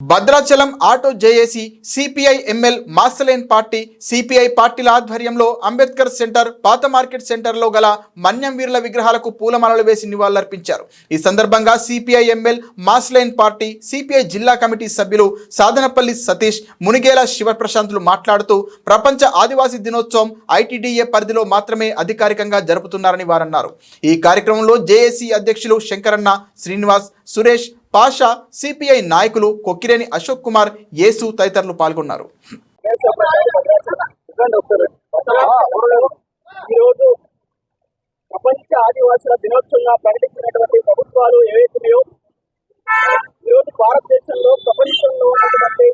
Bhadrachalam auto JAC CPI ML mass line party CPI పార్టీల ఆధ్వర్యంలో Ambedkar centre పాత market సెంటర్లో గల మన్యం వీరుల విగ్రహాలకు పూలమాలలు వేసి నివాళులర్పించారు. ఈ సందర్భంగా CPI ML mass line party CPI జిల్లా కమిటీ సభ్యులు సాధనపల్లి సతీష్ మునిగేల శివప్రశాంతులు మాట్లాడుతూ ప్రపంచ ఆదివాసీ దినోత్సవం ఐటీడీఏ పరిధిలో మాత్రమే అధికారికంగా జరుపుతున్నారని వారన్నారు. ఈ కార్యక్రమంలో జేఏసీ అధ్యక్షులు శంకరన్న శ్రీనివాస్ సురేష్ పాషా సిపిఐ నాయకులు కొక్కిరేని అశోక్ కుమార్ యేసు తదితరులు పాల్గొన్నారు. ఈరోజు ప్రపంచ ఆదివాసుల దినోత్సవంగా ప్రకటించినటువంటి ప్రభుత్వాలు ఏవైతున్నాయో ఈరోజు భారతదేశంలో ప్రపంచంలో ఉన్నటువంటి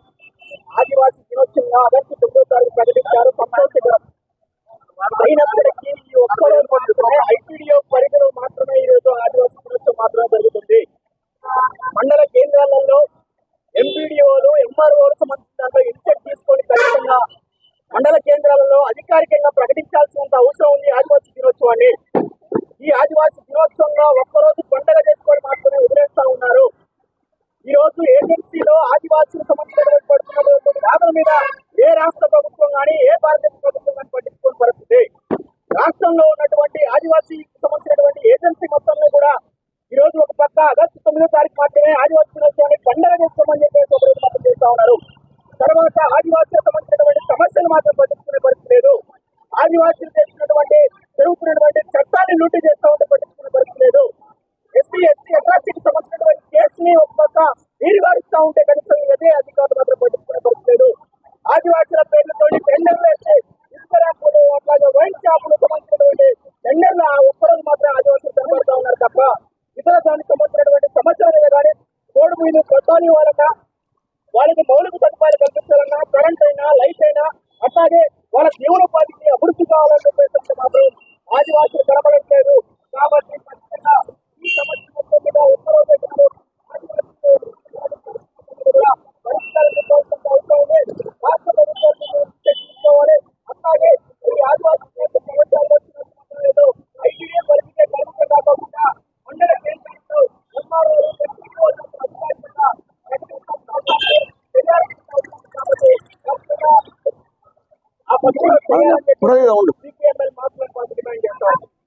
ఆదివాసీ దినోత్సవంగా ఆగస్టు తొమ్మిదో తారీఖు ప్రకటించారు సంతోషకరం అయినప్పటికీ ఈ ఒక్కరోజు మాత్రమే ఐటీడీఓ పరిధిలో మాత్రమే ఈరోజు ఆదివాసీ దినోత్సవం మాత్రమే జరుగుతుంది మండల కేంద్రాలలో ఎంపీడీఓలు ఎంఆర్ఓలు సంబంధించిన దాంట్లో ఇన్సెట్ తీసుకొని ఖచ్చితంగా మండల కేంద్రాలలో అధికారికంగా ప్రకటించాల్సినంత అవసరం ఉంది. ఆదివాసీ దినోత్సవాన్ని. ఈ ఆదివాసీ దినోత్సవంలో ఒక్కరోజు పండగ చేసుకొని మాత్రమే వదిలేస్తా ఉన్నారు. ఈ రోజు ఏజెన్సీలో ఆదివాసీలకు సమస్యలు పడుతున్నటువంటి బాధల మీద ఏ రాష్ట్ర ప్రభుత్వం కానీ ఏ భారతదేశ ప్రభుత్వం కానీ పట్టించుకోని పరిస్థితి. రాష్ట్రంలో ఉన్నటువంటి ఆదివాసీకి సంబంధించినటువంటి ఏజెన్సీ మొత్తంలో కూడా ఈ రోజు ఒక పక్క ఆగస్టు తొమ్మిదో తారీఖు మాత్రమే ఆదివాసీ ఆదివాసీలు చేసినటువంటి జరుగుతున్నటువంటి చట్టాన్ని లూటీ చేస్తా ఉంటే పట్టించుకునే పరిస్థితి లేదు. ఎస్సీ ఎస్టీ అట్రాసిటీకి సంబంధించినటువంటి కేసుని ఒక పక్క నీరుగారుస్తా ఉంటే కనీసం అదే అధికారులు మాత్రం పట్టించుకునే పరిస్థితి లేదు. ఆదివాసీల పేర్లతో టెండర్లు వేసి ఇసుక ర్యాంపులు అట్లాగే వైన్ షాపులు సంబంధించినటువంటి టెండర్లు ఒక్కరోజు మాత్రం ఆదివాసులు కనబడుతూ ఉన్నారు తప్ప ఇతర దానికి సంబంధించినటువంటి సమస్యలు మీద కానీ కోడి మీద కొట్టాలి వాళ్ళక వాళ్ళకి మౌలిక సదుపాయాలు కల్పించాలన్నా కరెంట్ అయినా లైట్ అయినా అట్లాగే dollars ಪರವಾಗಿಲ್ಲ